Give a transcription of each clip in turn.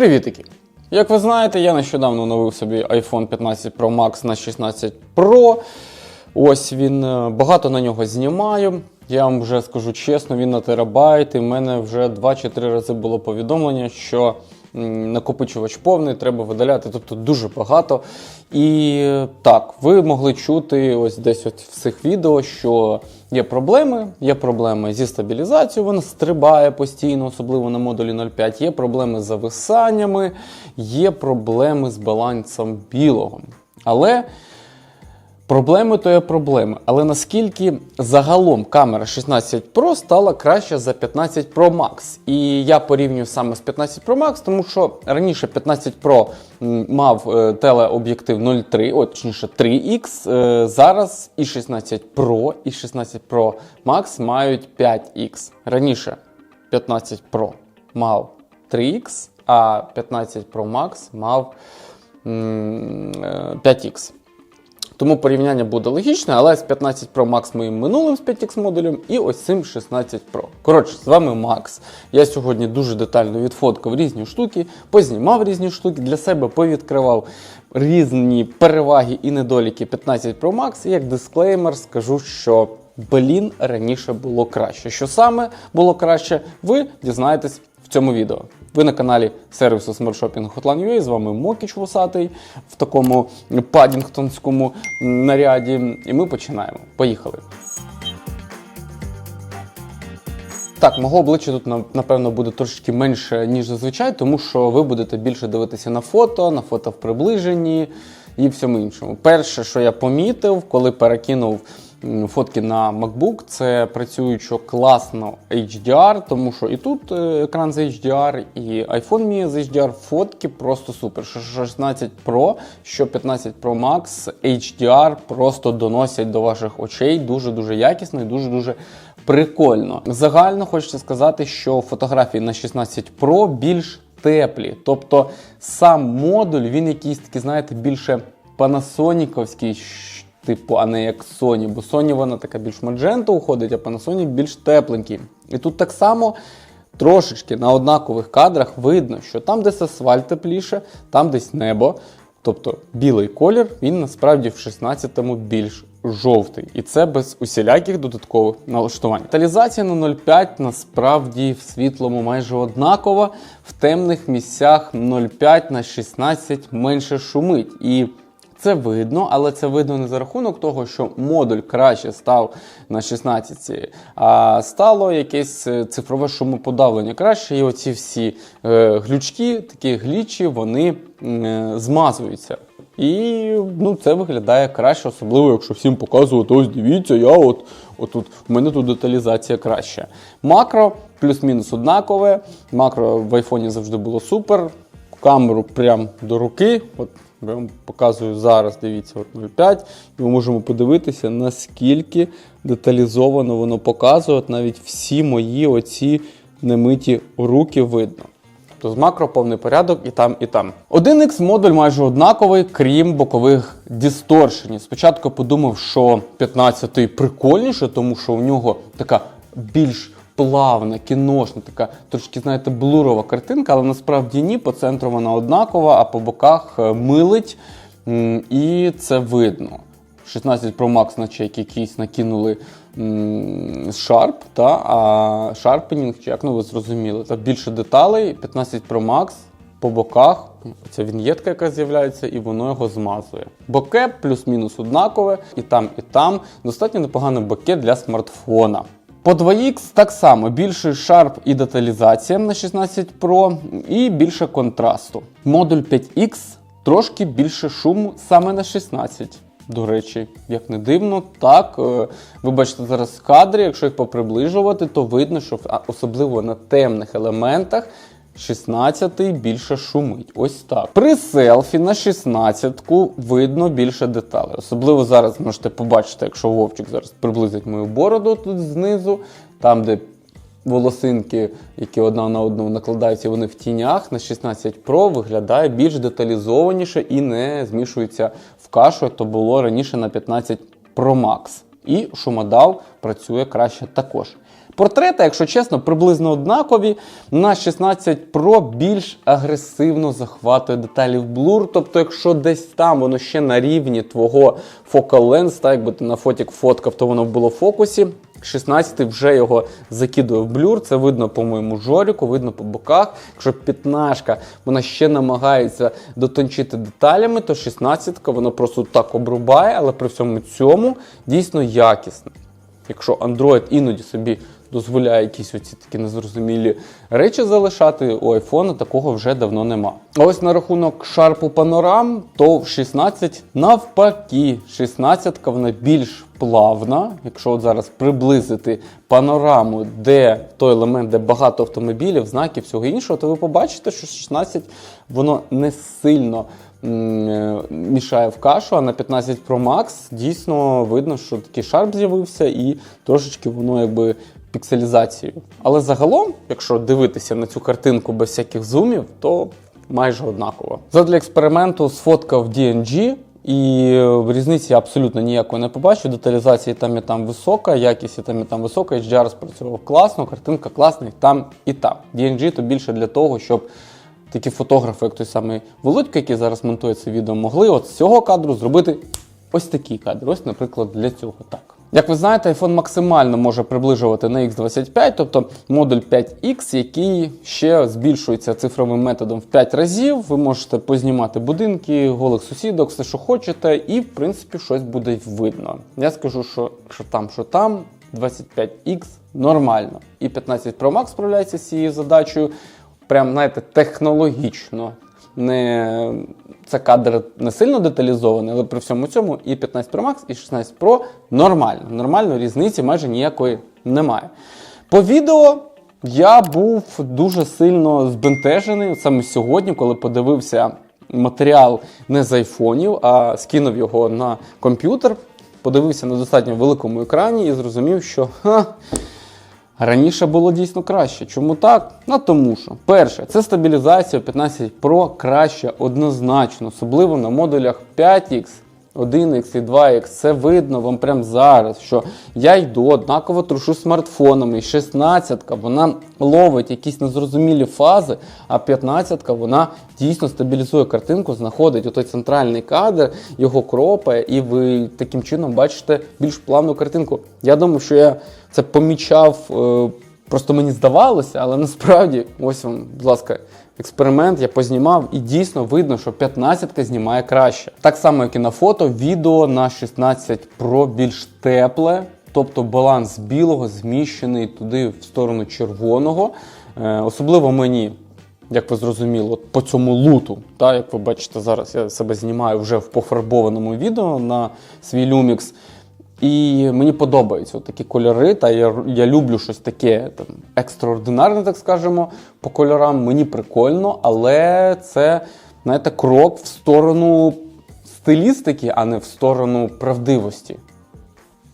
Привітики! Як ви знаєте, я нещодавно оновив собі iPhone 15 Pro Max на 16 Pro. Ось він е, багато на нього знімаю. Я вам вже скажу чесно, він на терабайт. І в мене вже 2 чи 3 рази було повідомлення, що накопичувач повний, треба видаляти, тобто дуже багато. І е, так, ви могли чути ось десь от в цих відео, що є проблеми. Є проблеми зі стабілізацією, вона стрибає постійно, особливо на модулі 0.5. Є проблеми з зависаннями, є проблеми з балансом білого. Але Проблеми то є проблеми. Але наскільки загалом камера 16 Pro стала краще за 15 Pro Max? І я порівнюю саме з 15 Pro Max, тому що раніше 15 Pro мав е, телеоб'єктив 0,3, о, точніше 3X. е, Зараз і 16 Pro, і 16 Pro Max мають 5X. Раніше 15 Pro мав 3X, а 15 Pro Max мав м, е, 5X. Тому порівняння буде логічне, але з 15 Pro Max моїм минулим з 5X модулем і ось цим 16 Pro. Коротше, з вами Макс. Я сьогодні дуже детально відфоткав різні штуки, познімав різні штуки, для себе повідкривав різні переваги і недоліки 15 Pro Max. І як дисклеймер скажу, що блін раніше було краще. Що саме було краще, ви дізнаєтесь цьому відео. Ви на каналі сервісу Shopping Hotline.ua, з вами Мокіч Вусатий в такому падінгтонському наряді. І ми починаємо. Поїхали. Так, мого обличчя тут напевно буде трошки менше, ніж зазвичай, тому що ви будете більше дивитися на фото, на фото в приближенні і всьому іншому. Перше, що я помітив, коли перекинув фотки на MacBook, це працюючо класно HDR, тому що і тут е, екран з HDR, і iPhone мій з HDR, фотки просто супер. Що 16 Pro, що 15 Pro Max, HDR просто доносять до ваших очей дуже-дуже якісно і дуже-дуже прикольно. Загально хочеться сказати, що фотографії на 16 Pro більш теплі. Тобто сам модуль, він якийсь такий, знаєте, більше панасоніковський, типу, а не як Sony. Бо Sony вона така більш маджента уходить, а Panasonic більш тепленький. І тут так само. Трошечки на однакових кадрах видно, що там десь асфальт тепліше, там десь небо. Тобто білий колір, він насправді в 16-му більш жовтий. І це без усіляких додаткових налаштувань. Деталізація на 0,5 насправді в світлому майже однакова. В темних місцях 0,5 на 16 менше шумить. І це видно, але це видно не за рахунок того, що модуль краще став на 16, а стало якесь е, цифрове шумоподавлення краще. І оці всі е, глючки, такі глічі, вони е, змазуються. І ну, це виглядає краще, особливо, якщо всім показувати, ось дивіться, я от, отут, в мене тут деталізація краща. Макро плюс-мінус однакове. Макро в айфоні завжди було супер. Камеру прям до руки. От я вам показую зараз, дивіться, от 0,5, і ми можемо подивитися, наскільки деталізовано воно показує. Навіть всі мої оці немиті руки видно. Тобто з макро повний порядок і там, і там. 1X модуль майже однаковий, крім бокових дисторшенів. Спочатку подумав, що 15-й прикольніше, тому що у нього така більш плавна, кіношна, така трошки, знаєте, блурова картинка, але насправді ні. По центру вона однакова, а по боках е, милить. І це видно. 16 Pro Max, наче як якийсь накинули Sharp, та, а Sharpening, чи як ну ви зрозуміли, та більше деталей. 15 Pro Max по боках, ця вінєтка, яка з'являється, і воно його змазує. Боке плюс-мінус однакове, і там, і там. Достатньо непоганий боке для смартфона. По 2X так само більший шарп і деталізація на 16 Pro, і більше контрасту. Модуль 5X трошки більше шуму саме на 16. До речі, як не дивно, так. е, Ви бачите зараз кадри, якщо їх поприближувати, то видно, що особливо на темних елементах 16-й більше шумить. Ось так. При селфі на 16-ку видно більше деталей. Особливо зараз можете побачити, якщо Вовчик зараз приблизить мою бороду тут знизу, там, де волосинки, які одна на одну накладаються, вони в тінях на 16 Pro виглядає більш деталізованіше і не змішується в кашу, як то було раніше на 15 Pro Max. І шумодав працює краще також. Портрети, якщо чесно, приблизно однакові. На 16 Pro більш агресивно захватує деталі в блур. Тобто, якщо десь там воно ще на рівні твого length, так якби ти на фотік фоткав, то воно було в фокусі. 16 вже його закидує в блюр. Це видно по моєму жоріку, видно по боках. Якщо 15 вона ще намагається дотончити деталями, то 16 вона просто так обрубає, але при всьому цьому дійсно якісна. Якщо Android іноді собі дозволяє якісь оці такі незрозумілі речі залишати, у iPhone такого вже давно нема. Ось на рахунок шарпу панорам, то в 16 навпаки, 16 вона більш плавна. Якщо от зараз приблизити панораму, де той елемент, де багато автомобілів, знаків, всього іншого, то ви побачите, що 16 воно не сильно е, мішає в кашу, а на 15 Pro Max дійсно видно, що такий шарп з'явився, і трошечки воно якби пікселізацією. Але загалом, якщо дивитися на цю картинку без всяких зумів, то майже однаково. Задля експерименту сфоткав DNG. І е, різниці абсолютно ніякої не побачу. Деталізація там і там висока, якість і там і там висока, HDR спрацював класно, картинка класна і там і там. DNG то більше для того, щоб такі фотографи, як той самий Володька, який зараз монтує це відео, могли от з цього кадру зробити ось такий кадр. Ось, наприклад, для цього так. Як ви знаєте, iPhone максимально може приближувати на X25, тобто модуль 5X, який ще збільшується цифровим методом в 5 разів. Ви можете познімати будинки, голих сусідок, все, що хочете, і в принципі щось буде видно. Я скажу, що, що там, що там, 25X нормально. І 15 Pro Max справляється з цією задачею. Прям, знаєте, технологічно. Не це кадр не сильно деталізований, але при всьому цьому і 15 Pro Max, і 16 Pro нормально. Нормально, різниці майже ніякої немає. По відео я був дуже сильно збентежений саме сьогодні, коли подивився матеріал не з айфонів, а скинув його на комп'ютер. Подивився на достатньо великому екрані і зрозумів, що ха, Раніше було дійсно краще. Чому так? Ну тому що, перше, це стабілізація 15 Pro краще однозначно, особливо на модулях 5X, 1X і 2X. Це видно вам прямо зараз, що я йду однаково трушу смартфонами. І 16-ка вона ловить якісь незрозумілі фази, а 15-ка вона дійсно стабілізує картинку, знаходить отой центральний кадр, його кропає, і ви таким чином бачите більш плавну картинку. Я думаю, що я це помічав. е, Просто мені здавалося, але насправді, ось вам, будь ласка, експеримент я познімав, і дійсно видно, що 15-ка знімає краще. Так само, як і на фото, відео на 16 Pro більш тепле, тобто баланс білого зміщений туди в сторону червоного. Е, особливо мені. Як ви зрозуміли, от по цьому луту, та, як ви бачите, зараз я себе знімаю вже в пофарбованому відео на свій Lumix. І мені подобаються такі кольори. Та я, я люблю щось таке там екстраординарне, так скажемо, по кольорам. Мені прикольно, але це, знаєте, крок в сторону стилістики, а не в сторону правдивості.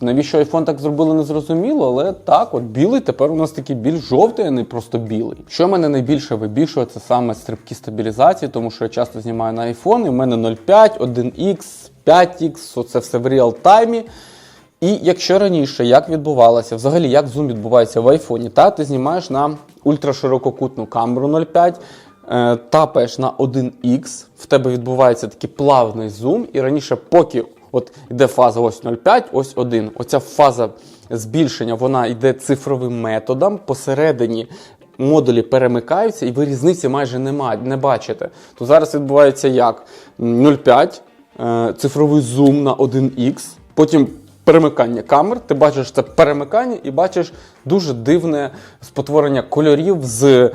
Навіщо iPhone так зробили, не зрозуміло, але так, от білий тепер у нас такий більш жовтий, а не просто білий. Що мене найбільше вибішує, це саме стрибки стабілізації, тому що я часто знімаю на iPhone, і в мене 0,5, 1X, 5X, оце все в реал-таймі. І якщо раніше як відбувалося, взагалі як зум відбувається в айфоні, та ти знімаєш на ультраширококутну камеру 0,5, е, тапаєш на 1X, в тебе відбувається такий плавний зум, і раніше, поки от йде фаза ось 0,5, ось 1. Оця фаза збільшення вона йде цифровим методом. Посередині модулі перемикаються, і ви різниці майже нема, не бачите. То зараз відбувається як 0,5, е, цифровий зум на 1X, потім перемикання камер. Ти бачиш це перемикання і бачиш дуже дивне спотворення кольорів з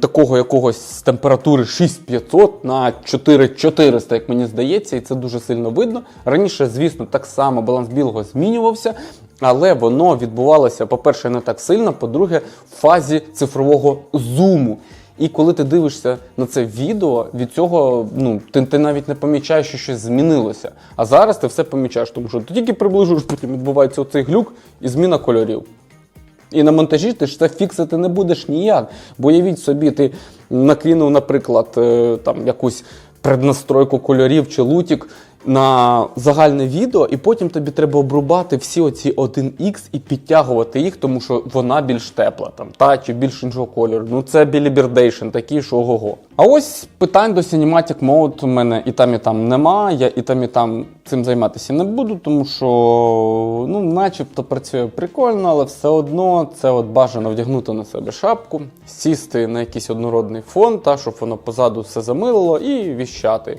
такого якогось з температури 6500 на 4400, як мені здається, і це дуже сильно видно. Раніше, звісно, так само баланс білого змінювався. Але воно відбувалося, по-перше, не так сильно, по-друге, в фазі цифрового зуму. І коли ти дивишся на це відео, від цього ну ти, ти навіть не помічаєш, що щось змінилося. А зараз ти все помічаєш, тому що ти тільки приближуєш, потім відбувається оцей глюк і зміна кольорів. І на монтажі ти ж це фіксити не будеш ніяк. Бо уявіть собі, ти накинув, наприклад, е, там якусь преднастройку кольорів чи лутік, на загальне відео, і потім тобі треба обрубати всі оці 1х і підтягувати їх, тому що вона більш тепла, там, та чи більш іншого кольору. Ну це білібердейшн, такий, що ого-го. А ось питань до Cinematic Mode у мене і там, і там нема. Я і там, і там цим займатися не буду, тому що ну, начебто працює прикольно, але все одно це от бажано вдягнути на себе шапку, сісти на якийсь однородний фон, та щоб воно позаду все замилило, і віщати.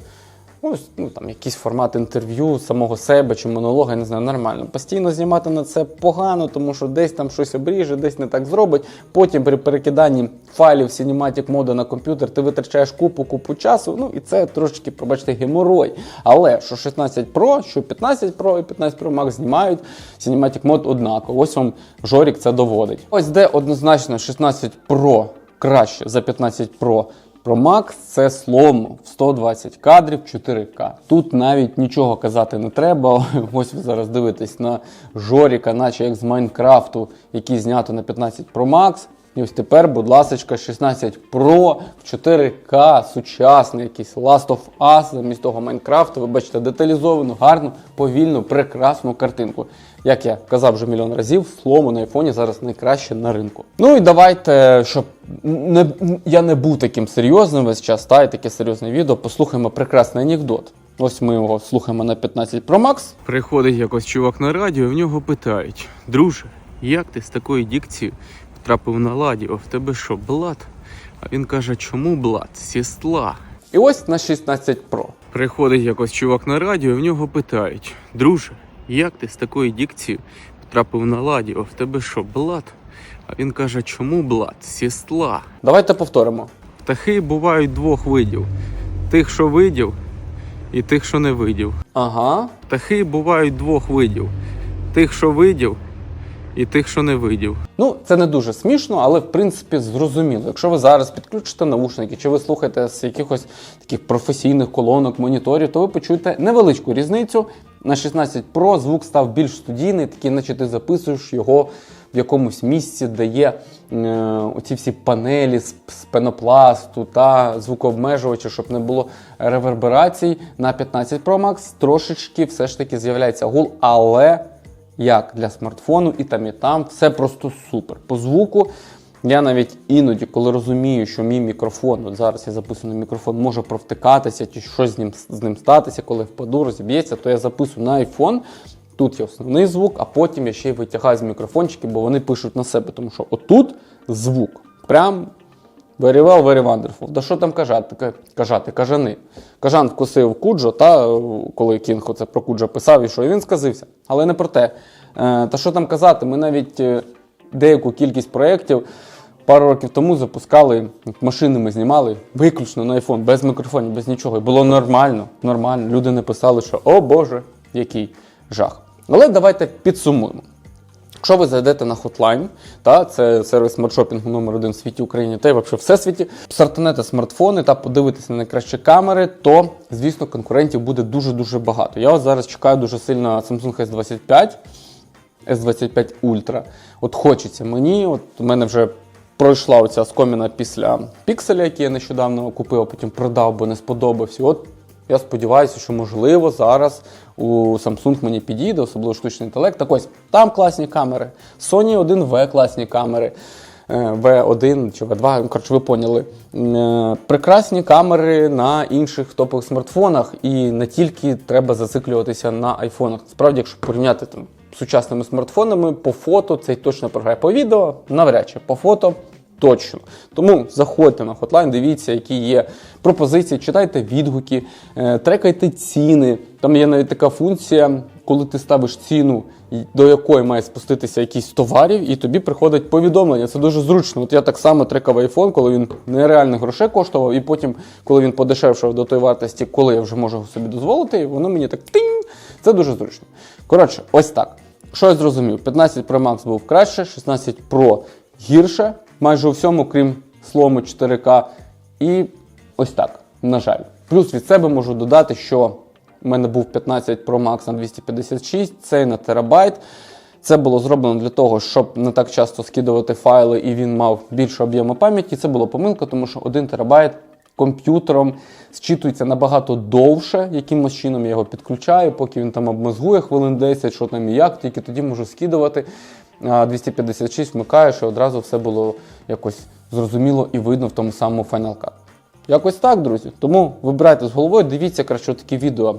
Ось ну, там якийсь формат інтерв'ю самого себе чи монолога, я не знаю, нормально. Постійно знімати на це погано, тому що десь там щось обріже, десь не так зробить. Потім при перекиданні файлів Cinematic моду на комп'ютер ти витрачаєш купу купу часу. Ну і це трошки, пробачте, геморой. Але що 16 Pro, що 15 Pro і 15 Pro Max знімають Cinematic Mode однаково. Ось вам Жорік це доводить. Ось де однозначно 16 Pro краще за 15 Pro. Pro Max це слому в 120 кадрів 4К. Тут навіть нічого казати не треба. Ось ви зараз дивитесь на Жоріка, наче як з Майнкрафту, який знято на 15 Pro Max. І ось тепер, будь ласка, 16 Pro в 4К, сучасний якийсь Last of Us, замість того Майнкрафту. Ви бачите деталізовану, гарну, повільну, прекрасну картинку. Як я казав вже мільйон разів, слому на айфоні зараз найкраще на ринку. Ну і давайте, щоб не, я не був таким серйозним весь час, та і таке серйозне відео, послухаємо прекрасний анекдот. Ось ми його слухаємо на 15 Pro Max. Приходить якось чувак на радіо, і в нього питають: Друже, як ти з такою дікцією потрапив на ладіо? В тебе що, блат? А він каже, чому блат? Сістла. І ось на 16 Pro. Приходить якось чувак на радіо, і в нього питають: Друже, як ти з такою дікцією потрапив на ладіо? В тебе що, блат? А він каже, чому блат? Сістла. Давайте повторимо. Птахи бувають двох видів: тих, що видів, і тих, що не видів. Ага. Птахи бувають двох видів: тих, що видів, і тих, що не видів. Ну, це не дуже смішно, але в принципі зрозуміло. Якщо ви зараз підключите наушники, чи ви слухаєте з якихось таких професійних колонок, моніторів, то ви почуєте невеличку різницю. На 16 Pro звук став більш студійний, такий, наче ти записуєш його в якомусь місці, де є е, оці всі панелі з, з пенопласту та звукообмежувачі, щоб не було реверберацій. На 15 Pro Max трошечки все ж таки з'являється гул, але як для смартфону, і там, і там все просто супер. По звуку. Я навіть іноді, коли розумію, що мій мікрофон, от зараз я записую на мікрофон, може провтикатися чи щось з ним, з ним статися, коли впаду, розіб'ється, то я записую на iPhone. Тут є основний звук, а потім я ще й витягаю з мікрофончики, бо вони пишуть на себе. Тому що отут звук. Прям very well, very wonderful. Да що там кажати, кажати, кажани. Кажан вкусив Куджо, та е, коли Кінг оце про Куджо писав, і що і він сказився. Але не про те. Е, Та що там казати, ми навіть е, деяку кількість проєктів пару років тому запускали, машини ми знімали виключно на iPhone, без мікрофонів, без нічого. І було нормально, нормально. Люди не писали, що о Боже, який жах. Але давайте підсумуємо. Якщо ви зайдете на Hotline, та це сервіс смартшопінгу номер один в світі Україні, та й взагалі всесвіті, стартанете смартфони та подивитесь на найкращі камери, то звісно конкурентів буде дуже дуже багато. Я ось зараз чекаю дуже сильно Samsung S25, S25 Ultra. От хочеться мені, от у мене вже пройшла оця скоміна після пікселя, який я нещодавно купив, а потім продав, бо не сподобався. От я сподіваюся, що можливо зараз у Samsung мені підійде, особливо штучний інтелект. Так ось там класні камери. Sony 1V класні камери. е, V1 чи V2, ну, коротше, ви поняли. Е, Прекрасні камери на інших топових смартфонах, і не тільки треба зациклюватися на айфонах. Справді, якщо порівняти там з сучасними смартфонами, по фото цей точно програє. По відео навряд чи по фото Точно. Тому заходьте на Hotline, дивіться, які є пропозиції, читайте відгуки, е, трекайте ціни. Там є навіть така функція, коли ти ставиш ціну, до якої має спуститися якийсь товарів, і тобі приходить повідомлення. Це дуже зручно. От я так само трекав iPhone, коли він нереальних грошей коштував, і потім, коли він подешевшав до тої вартості, коли я вже можу собі дозволити, воно мені так тинь. Це дуже зручно. Коротше, ось так. Що я зрозумів? 15 Pro Max був краще, 16 Pro гірше, майже у всьому, крім слому 4К. І ось так, на жаль. Плюс від себе можу додати, що у мене був 15 Pro Max на 256, цей на терабайт. Це було зроблено для того, щоб не так часто скидувати файли, і він мав більше об'єму пам'яті. Це була помилка, тому що 1 терабайт комп'ютером зчитується набагато довше, якимось чином я його підключаю, поки він там обмозгує хвилин 10, що там і як, тільки тоді можу скидувати. А 256 вмикаєш і одразу все було якось зрозуміло і видно в тому самому Final Cut. Якось так, друзі. Тому вибирайте з головою, дивіться краще такі відео,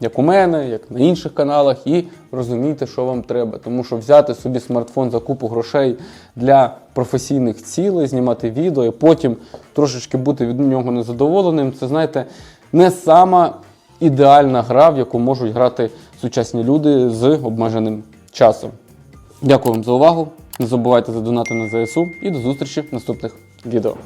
як у мене, як на інших каналах, і розумійте, що вам треба. Тому що взяти собі смартфон за купу грошей для професійних цілей, знімати відео, і потім трошечки бути від нього незадоволеним, це знаєте, не сама ідеальна гра, в яку можуть грати сучасні люди з обмеженим часом. Дякую вам за увагу. Не забувайте задонати на ЗСУ і до зустрічі в наступних відео.